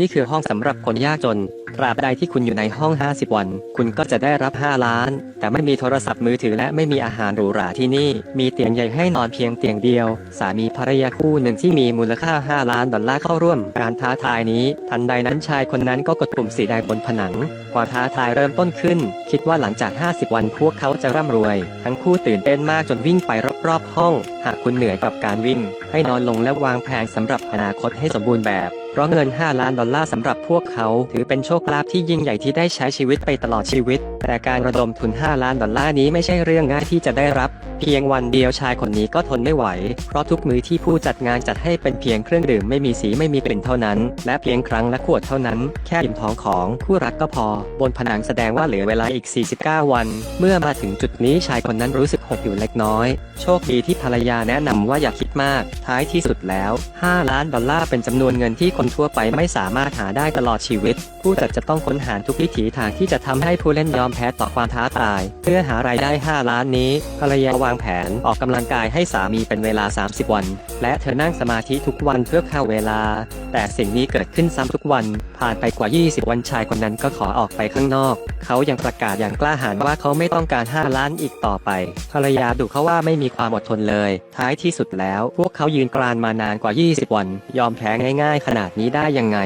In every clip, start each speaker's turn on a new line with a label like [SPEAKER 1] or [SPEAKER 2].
[SPEAKER 1] นี่คือห้องสำหรับคนยากจน ราบใดที่คุณอยู่ในห้อง 50 วัน คุณก็จะได้รับ 5 ล้าน แต่ไม่มีโทรศัพท์มือถือและไม่มีอาหารหรูหราที่นี่ มีเตียงใหญ่ให้นอนเพียงเตียงเดียว สามีภรรยาคู่หนึ่งที่มีมูลค่า 5 ล้านดอลลาร์เข้าร่วม การท้าทายนี้ ทันใดนั้นชายคนนั้นก็กดปุ่มสีแดงบนผนังความท้าทายเริ่มต้นขึ้น คิดว่าหลังจาก 50 วันพวกเขาจะร่ำรวย ทั้งคู่ตื่นเต้นมากจนวิ่งไปรอบๆห้อง หากคุณเหนื่อยกับการวิ่ง ให้นอนลงและวางแผนสำหรับอนาคตให้สมบูรณ์แบบ เพราะเงิน 5 ล้านดอลลาร์สำหรับพวกเขาถือเป็นโชคลาภที่ยิ่งใหญ่ที่ได้ใช้ชีวิตไปตลอดชีวิต แต่การระดมทุน 5 ล้านดอลลาร์นี้ไม่ใช่เรื่องง่ายที่จะได้รับ เพียงวันเดียวชายคนนี้ก็ทนไม่ไหว เพราะทุกมื้อที่ผู้จัดงานจัดให้เป็นเพียงเครื่องดื่มไม่มีสีไม่มีกลิ่นเท่านั้น และเพียงครั้งละขวดเท่านั้น แค่อิ่มท้องของคู่รักก็พอ บนผนังแสดงว่าเหลือเวลาอีก 49 วัน เมื่อมาถึงจุดนี้ชายคนนั้นรู้สึกหดอยู่เล็กน้อย โชคดีที่ภรรยาแนะนำว่าอย่าคิดมาก ท้ายที่สุดแล้ว 5 ล้านดอลลาร์เป็นจำนวนเงินที่คนทั่วไปไม่สามารถหาได้ตลอดชีวิต ผู้จัดจะต้องค้นหาทุกวิถีทางที่จะทำให้ผู้เล่นยอมแพ้ต่อความท้าทาย เพื่อหารายได้ 5 ล้านนี้ ภรรยาวางแผนออกกำลังกายให้สามีเป็นเวลา 30 วัน และเธอนั่งสมาธิทุกวันเพื่อเข้าเวลา แต่สิ่งนี้เกิดขึ้นซ้ำทุกวัน ผ่านไปกว่า 20 วันชายคนนั้นก็ขอออกไปข้างนอก เขายังประกาศอย่างกล้าหาญว่าเขาไม่ต้องการ 5 ล้านอีกต่อไป ภรรยาดุเขาว่าไม่มีความอดทนเลย ท้ายที่สุดแล้ว พวกเขายืนกรานมานานกว่า 20 วัน ยอมแพ้ง่าย ๆ ขนาดนี้ได้ยังไง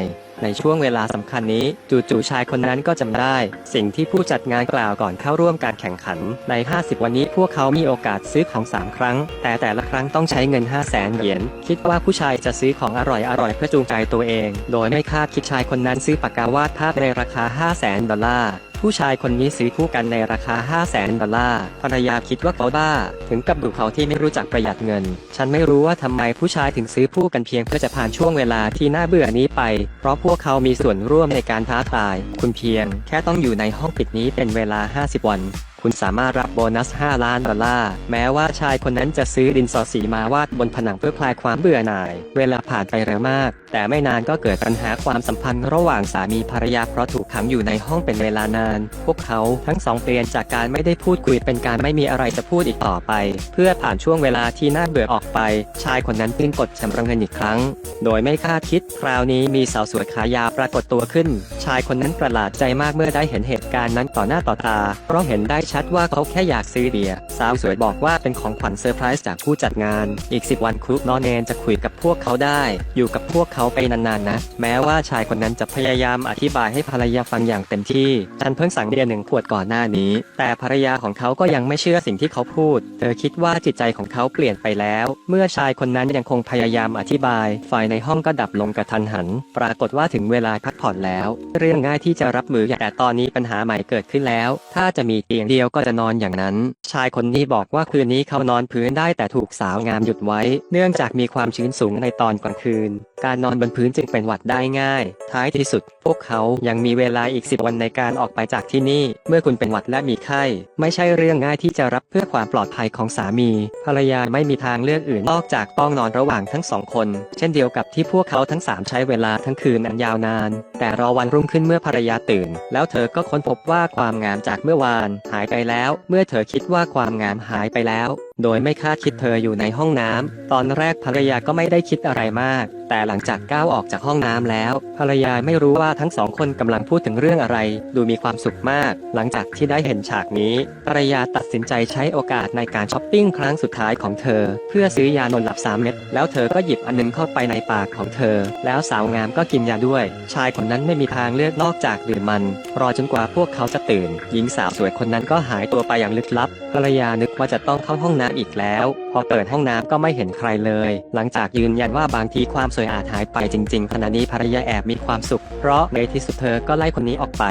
[SPEAKER 1] ในช่วงเวลาสำคัญนี้ จู่ๆชายคนนั้นก็จำได้ สิ่งที่ผู้จัดงานกล่าวก่อนเข้าร่วมการแข่งขัน ใน 50 วันนี้พวกเขามีโอกาสซื้อของ 3 ครั้ง แต่แต่ละครั้งต้องใช้เงิน 5 0 0แสนเหรียญคิดว่าผู้ชายจะซื้อของอร่อยๆเพื่อจูงใจตัวเอง โดยไม่คาดคิดชายคนนั้นซื้อปากกาวาดภาพในราคา 5 0 0แสนดอลลาร์ ผู้ชายคนนี้ซื้อคู่กันในราคา 5 0 0แสนดอลลาร์ ภรรยาคิดว่าเขาบ้า ถึงกับดุเขาที่ไม่รู้จักประหยัดเงิน ฉันไม่รู้ว่าทำไมผู้ชายถึงซื้อคู่กันเพียงเพื่อจะผ่านช่วงเวลาที่น่าเบื่อนี้ไป เพราะพวกเขามีส่วนร่วมในการท้าทาย คุณเพียง แค่ต้องอยู่ในห้องปิดนี้เป็นเวลา 50 วัน คุณสามารถรับโบนัส 5 ล้านดอลลาร์ แม้ว่าชายคนนั้นจะซื้อดินสอสีมาวาดบนผนังเพื่อคลายความเบื่อหน่าย เวลาผ่านไปเร็วมาก แต่ไม่นานก็เกิดปัญหาความสัมพันธ์ระหว่างสามีภรรยาเพราะถูกขังอยู่ในห้องเป็นเวลานาน พวกเขาทั้งสองเปลี่ยนจากการไม่ได้พูดคุยเป็นการไม่มีอะไรจะพูดอีกต่อไป เพื่อผ่านช่วงเวลาที่น่าเบื่อออกไป ชายคนนั้นจึงกดชำระเงินอีกครั้ง โดยไม่คาดคิด คราวนี้มีสาวสวยขายาวปรากฏตัวขึ้น ชายคนนั้นประหลาดใจมากเมื่อได้เห็นเหตุการณ์นั้นต่อหน้าต่อตาเพราะเห็นได้ชัชัดว่าเขาแค่อยากซื้อเบียร์สาวสวยบอกว่าเป็นของขวัญเซอร์ไพรส์จากผู้จัดงาน อีก 10 วันครุนอนเนนจะคุยกับพวกเขาได้ อยู่กับพวกเขาไปนานๆนะ แม้ว่าชายคนนั้นจะพยายามอธิบายให้ภรรยาฟังอย่างเต็มที่ ฉันเพิ่งสั่งเบียร์หนึ่งขวดก่อนหน้านี้ แต่ภรรยาของเขาก็ยังไม่เชื่อสิ่งที่เขาพูด เธอคิดว่าจิตใจของเขาเปลี่ยนไปแล้ว เมื่อชายคนนั้นยังคงพยายามอธิบาย ไฟในห้องก็ดับลงกระทันหัน ปรากฏว่าถึงเวลาพักผ่อนแล้ว เรื่องง่ายที่จะรับมือแต่ตอนนี้ปัญหาใหม่เกิดขึ้นแล้ว ถ้าจะมีเตียงเดียวก็จะนอนอย่างนั้น ชายคนนี้บอกว่าคืนนี้เขานอนพื้นได้แต่ถูกสาวงามหยุดไว้ เนื่องจากมีความชื้นสูงในตอนกลางคืน การนอนบนพื้นจึงเป็นหวัดได้ง่าย ท้ายที่สุด พวกเขายังมีเวลาอีก 10 วันในการออกไปจากที่นี่ เมื่อคุณเป็นหวัดและมีไข้ ไม่ใช่เรื่องง่ายที่จะรับเพื่อความปลอดภัยของสามี ภรรยาไม่มีทางเลือกอื่นนอกจากต้องนอนระหว่างทั้งสองคน เช่นเดียวกับที่พวกเขาทั้งสามใช้เวลาทั้งคืนอันยาวนาน แต่รอวันรุ่งขึ้นเมื่อภรรยาตื่น แล้วเธอก็ค้นพบว่าความงามจากเมื่อวานหายไปแล้ว เมื่อเธอคิดว่าความงามหายไปแล้วโดยไม่คาดคิดเธออยู่ในห้องน้ำ ตอนแรกภรรยาก็ไม่ได้คิดอะไรมาก แต่หลังจากก้าวออกจากห้องน้ำแล้ว ภรรยาไม่รู้ว่าทั้งสองคนกำลังพูดถึงเรื่องอะไร ดูมีความสุขมาก หลังจากที่ได้เห็นฉากนี้ ภรรยาตัดสินใจใช้โอกาสในการช้อปปิ้งครั้งสุดท้ายของเธอ เพื่อซื้อยานอนหลับ 3 เม็ด แล้วเธอก็หยิบอันนึงเข้าไปในปากของเธอ แล้วสาวงามก็กินยาด้วย ชายคนนั้นไม่มีทางเลือกนอกจากดื่มมัน รอจนกว่าพวกเขาจะตื่น หญิงสาวสวยคนนั้นก็หายตัวไปอย่างลึกลับ ภรรยานึกว่าจะต้องเข้าห้องน้ำอีกแล้ว พอเปิดห้องน้ำก็ไม่เห็นใครเลย หลังจากยืนยันว่าบางทีความสวยอาจหายไปจริง ๆ ขณะนี้ภรรยาแอบมีความสุข เพราะในที่สุดเธอก็ไล่คนนี้ออกไป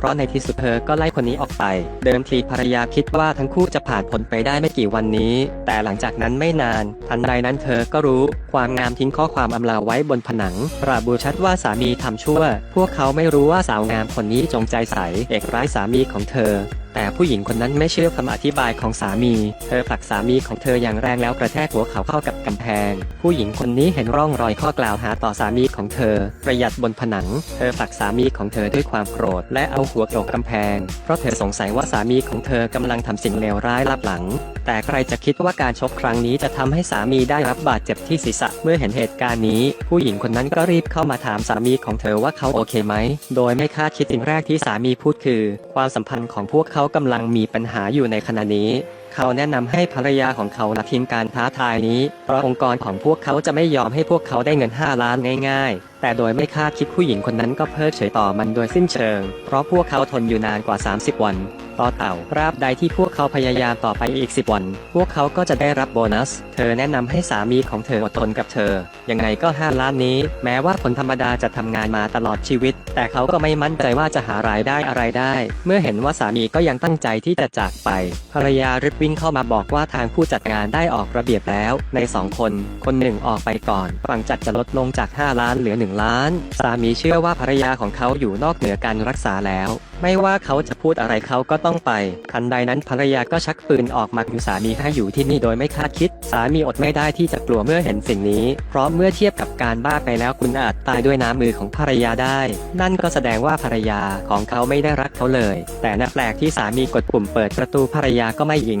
[SPEAKER 1] เพราะในที่สุดเธอก็ไล่คนนี้ออกไป เดิมทีภรรยาคิดว่าทั้งคู่จะผ่านพ้นไปได้ไม่กี่วันนี้ แต่หลังจากนั้นไม่นาน ทันใดนั้นเธอก็รู้ความงามทิ้งข้อความอำลาไว้บนผนังระบุชัดว่าสามีทำชั่ว พวกเขาไม่รู้ว่าสาวงามคนนี้จงใจใสเอกร้ายสามีของเธอ แต่ผู้หญิงคนนั้นไม่เชื่อคำอธิบายของสามี เธอผลักสามีของเธออย่างแรงแล้วกระแทกหัวเขาเข้ากับกำแพง ผู้หญิงคนนี้เห็นร่องรอยข้อกล่าวหาต่อสามีของเธอ ประหยัดบนผนัง เธอผลักสามีของเธอด้วยความโกรธ และเอาหัวโขกกำแพง เพราะเธอสงสัยว่าสามีของเธอกำลังทำสิ่งเลวร้ายลับหลัง แต่ใครจะคิดว่าการชกครั้งนี้จะทำให้สามีได้รับบาดเจ็บที่ศีรษะ เมื่อเห็นเหตุการณ์นี้ ผู้หญิงคนนั้นก็รีบเข้ามาถามสามีของเธอว่าเขาโอเคไหม โดยไม่คาดคิดสิ่งแรกที่สามีพูดคือ ความสัมพันธ์ของพวกเขาขากำลังมีปัญหาอยู่ในขณะนี้ เขาแนะนำให้ภรรยาของเขาละทิ้งการท้าทายนี้ เพราะองค์กรของพวกเขาจะไม่ยอมให้พวกเขาได้เงิน 5 ล้านง่ายๆ แต่โดยไม่คาดคิดผู้หญิงคนนั้นก็เพิกเฉยต่อมันโดยสิ้นเชิง เพราะพวกเขาทนอยู่นานกว่า 30 วัน ต่อเต่าราบใดที่พวกเขาพยายามต่อไปอีก 10 วัน พวกเขาก็จะได้รับโบนัส เธอแนะนำให้สามีของเธออดทนกับเธอ ยังไงก็ 5 ล้านนี้ แม้ว่าคนธรรมดาจะทำงานมาตลอดชีวิต แต่เขาก็ไม่มั่นใจว่าจะหารายได้อะไรได้ เมื่อเห็นว่าสามีก็ยังตั้งใจที่จะจากไป ภรรยารีบวิ่งเข้ามาบอกว่าทางผู้จัดงานได้ออกระเบียบแล้ว ในสองคน คนหนึ่งออกไปก่อน ฝั่งจัดจะลดลงจาก 5 ล้านเหลือ 1 ล้าน สามีเชื่อว่าภรรยาของเขาอยู่นอกเหนือการรักษาแล้ว ไม่ว่าเขาจะพูดอะไรเขาก็ต้องไป ทันใดนั้นภรรยาก็ชักปืนออกมาขู่สามีให้อยู่ที่นี่โดยไม่คาดคิด สามีอดไม่ได้ที่จะกลัวเมื่อเห็นสิ่งนี้ เพราะเมื่อเทียบกับการบ้าไปแล้วคุณอาจตายด้วยน้ำมือของภรรยาได้ นั่นก็แสดงว่าภรรยาของเขาไม่ได้รักเขาเลย แต่น่าแปลกที่สามีกดปุ่มเปิดประตูภรรยาก็ไม่ยิง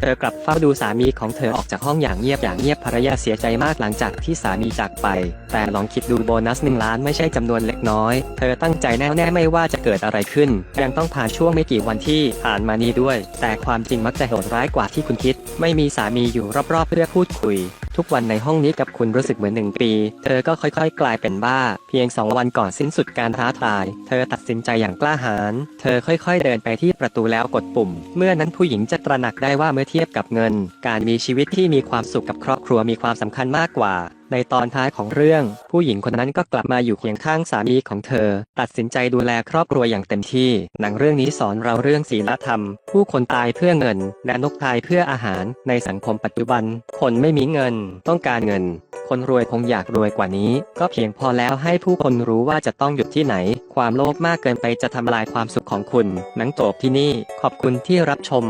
[SPEAKER 1] เธอกลับเฝ้าดูสามีของเธอออกจากห้องอย่างเงียบอย่างเงียบภรรยาเสียใจมากหลังจากที่สามีจากไป แต่ลองคิดดูโบนัสหนึ่งล้านไม่ใช่จำนวนเล็กน้อย เธอตั้งใจแน่วแน่ไม่ว่าจะเกิดอะไรขึ้นยังต้องผ่านช่วงไม่กี่วันที่ผ่านมานี้ด้วย แต่ความจริงมักจะโหดร้ายกว่าที่คุณคิด ไม่มีสามีอยู่รอบๆเพื่อพูดคุยทุกวันในห้องนี้กับคุณรู้สึกเหมือนหนึ่งปี เธอก็ค่อยๆ กลายเป็นบ้า เพียงสองวันก่อนสิ้นสุดการท้าทาย เธอตัดสินใจอย่างกล้าหาญ เธอค่อยๆ เดินไปที่ประตูแล้วกดปุ่ม เมื่อนั้นผู้หญิงจะตระหนักได้ว่าเมื่อเทียบกับเงิน การมีชีวิตที่มีความสุขกับครอบครัวมีความสำคัญมากกว่า ในตอนท้ายของเรื่อง ผู้หญิงคนนั้นก็กลับมาอยู่เคียงข้างสามีของเธอ ตัดสินใจดูแลครอบครัวอย่างเต็มที่ หนังเรื่องนี้สอนเราเรื่องศีลธรรม ผู้คนตายเพื่อเงิน และนกตายเพื่ออาหาร ในสังคมปัจจุบัน คนไม่มีเงิน ต้องการเงินคนรวยคงอยากรวยกว่านี้ ก็เพียงพอแล้วให้ผู้คนรู้ว่าจะต้องหยุดที่ไหน ความโลภมากเกินไปจะทำลายความสุขของคุณ หนังจบที่นี่ ขอบคุณที่รับชม